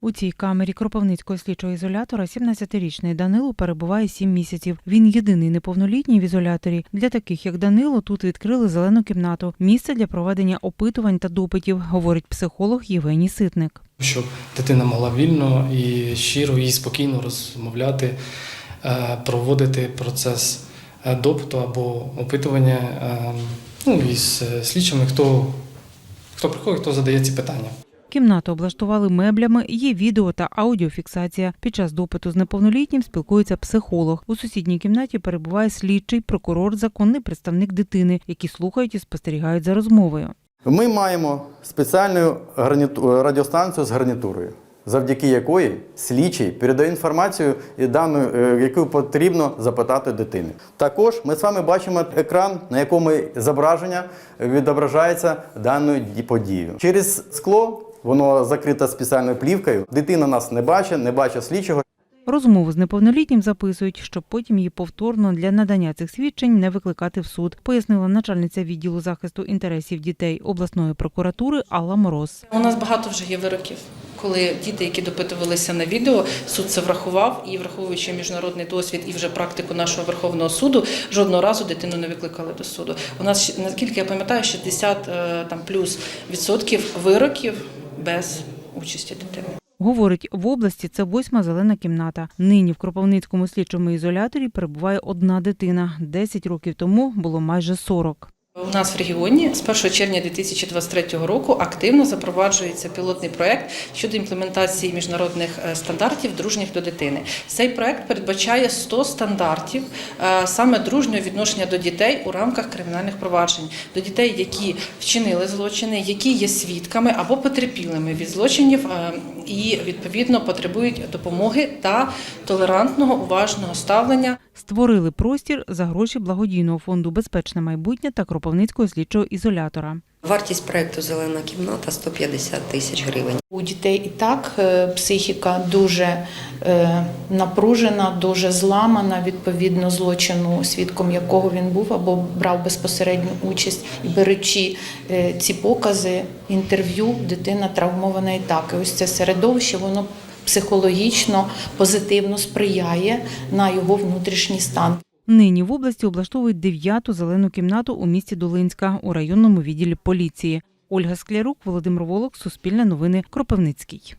У цій камері Кропивницького слідчого ізолятора 17-річний Данило перебуває 7 місяців. Він єдиний неповнолітній в ізоляторі. Для таких як Данило тут відкрили зелену кімнату, місце для проведення опитувань та допитів, говорить психолог Євгеній Ситник. щоб дитина могла вільно і щиро і спокійно розмовляти, е, проводити процес е, допиту або опитування е, ну, із слідчими, хто, хто приходить, хто задає ці питання. Кімнату облаштували меблями, є відео та аудіофіксація. Під час допиту з неповнолітнім спілкується психолог. У сусідній кімнаті перебуває слідчий, прокурор, законний представник дитини, які слухають і спостерігають за розмовою. Ми маємо спеціальну радіостанцію з гарнітурою, завдяки якої слідчий передає інформацію, дану, е, яку потрібно запитати дитини. Також ми з вами бачимо екран, на якому зображення відображається даною подією. Через скло воно закрите спеціальною плівкою. Дитина нас не бачить, не бачить слідчого. Розмову з неповнолітнім записують, щоб потім її повторно для надання цих свідчень не викликати в суд, пояснила начальниця відділу захисту інтересів дітей обласної прокуратури Алла Мороз. У нас багато вже є вироків, коли діти, які допитувалися на відео, суд це врахував і враховуючи міжнародний досвід і вже практику нашого Верховного суду, жодного разу дитину не викликали до суду. У нас наскільки я пам'ятаю, 60 е, там плюс відсотків вироків без участі дитини. Говорить, в області це восьма зелена кімната. Нині в Кропивницькому слідчому ізоляторі перебуває одна дитина. Десять років тому було майже 40. У нас в регіоні з 1 червня 2023 року активно запроваджується пілотний проект щодо імплементації міжнародних е, стандартів дружніх до дитини. Цей проект передбачає 100 стандартів е, саме дружнього відношення до дітей у рамках кримінальних проваджень, до дітей, які вчинили злочини, які є свідками або потерпілими від злочинів е, і відповідно потребують допомоги та толерантного уважного ставлення. Створили простір за гроші благодійного фонду Безпечне майбутнє та Кропивницького слідчого ізолятора. Вартість проекту Зелена кімната 150 тисяч гривень. У дітей і так е, психіка дуже е, напружена, дуже зламана відповідно злочину, свідком якого він був або брав безпосередню участь. Беручи е, ці покази, інтерв'ю, дитина травмована і так. І ось це середовище, воно психологічно позитивно сприяє на його внутрішній стан. Нині в області облаштовують дев'яту зелену кімнату у місті Долинська у районному відділі поліції. Ольга Склярук, Володимир Волок, Суспільне новини, Кропивницький.